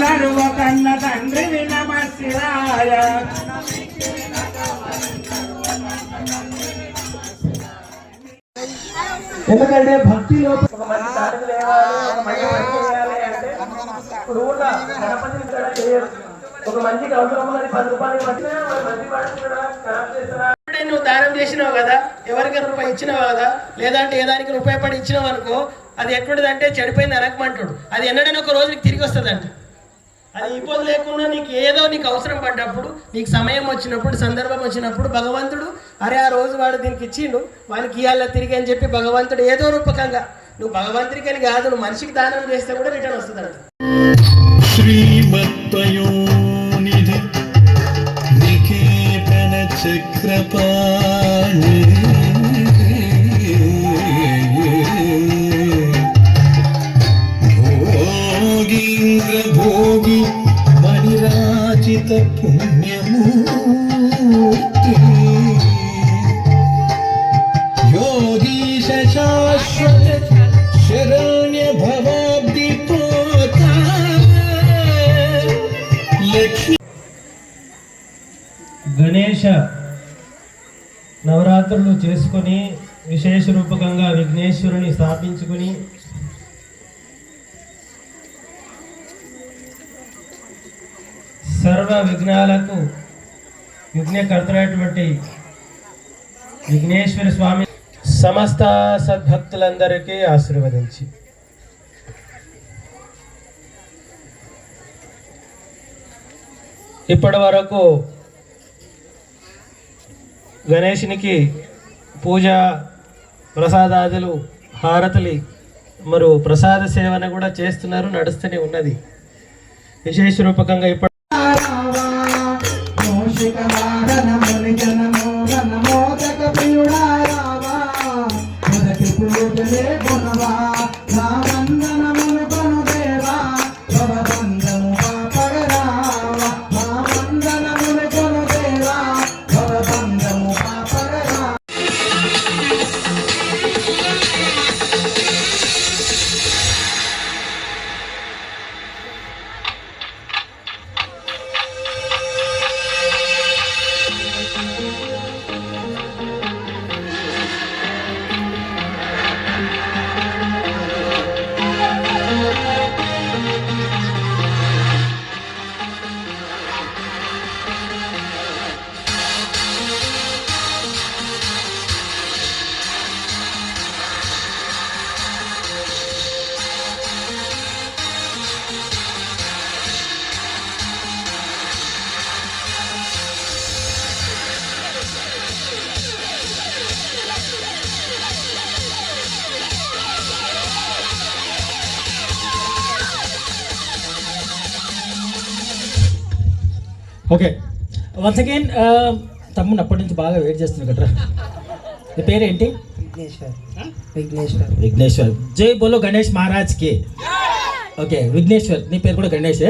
నడువ కన్న తండ్రి నమశివాయ ఎందుకంటే భక్తిలో ఒక గణపతిని చేయరు. ఒక మంచికి అవసరం ఉన్నది పది రూపాయలు మంచి నువ్వు దానం చేసినావు కదా ఎవరికైనా రూపాయి ఇచ్చినావు కదా? లేదంటే ఏ దానికి రూపాయి పడి ఇచ్చినావు అనుకో అది ఎటువంటిదంటే చెడిపోయింది అనకమంటాడు అది ఎన్నడైనా ఒక రోజు నీకు తిరిగి వస్తుందంట. అది ఇబ్బంది లేకుండా నీకు ఏదో నీకు అవసరం పడ్డప్పుడు నీకు సమయం వచ్చినప్పుడు సందర్భం వచ్చినప్పుడు భగవంతుడు అరే ఆ రోజు వాడు దీనికి ఇచ్చిండు వానికి ఇవాళ తిరిగి అని చెప్పి భగవంతుడు ఏదో రూపకంగా నువ్వు భగవంతుడికి అని కాదు నువ్వు మనిషికి దానం చేస్తే కూడా రిటర్న్ వస్తుంది ശ്രീമത്തയോനിധി നികേതന ചക്രപാണി ഭോഗീന്ദ്ര ഭോഗി മണിരാജിത പുണ്യമൂ. నవరాత్రులు చేసుకొని విశేష రూపకంగా విఘ్నేశ్వరుని స్థాపించుకుని సర్వ విఘ్నాలకు విఘ్నకర్తమైనటువంటి విఘ్నేశ్వర స్వామి సమస్త సద్భక్తులందరికీ ఆశీర్వదించి. ఇప్పటి వరకు గణేషునికి పూజ ప్రసాదాదులు హారతులు మరియు ప్రసాద సేవన కూడా చేస్తున్నారు నడుస్తూనే ఉన్నది. విశేష రూపకంగా ఇప్పటి ఓకే వన్స్ అగైన్ తమ్ముడు అప్పటి నుంచి బాగా వెయిట్ చేస్తున్నాడు కదరా. నీ పేరేంటి? విఘ్నేశ్వర్. విఘ్నేశ్వర్. విఘ్నేశ్వర్. జై బోలో గణేష్ మహారాజ్కి ఓకే విఘ్నేశ్వర్. నీ పేరు కూడా గణేషే.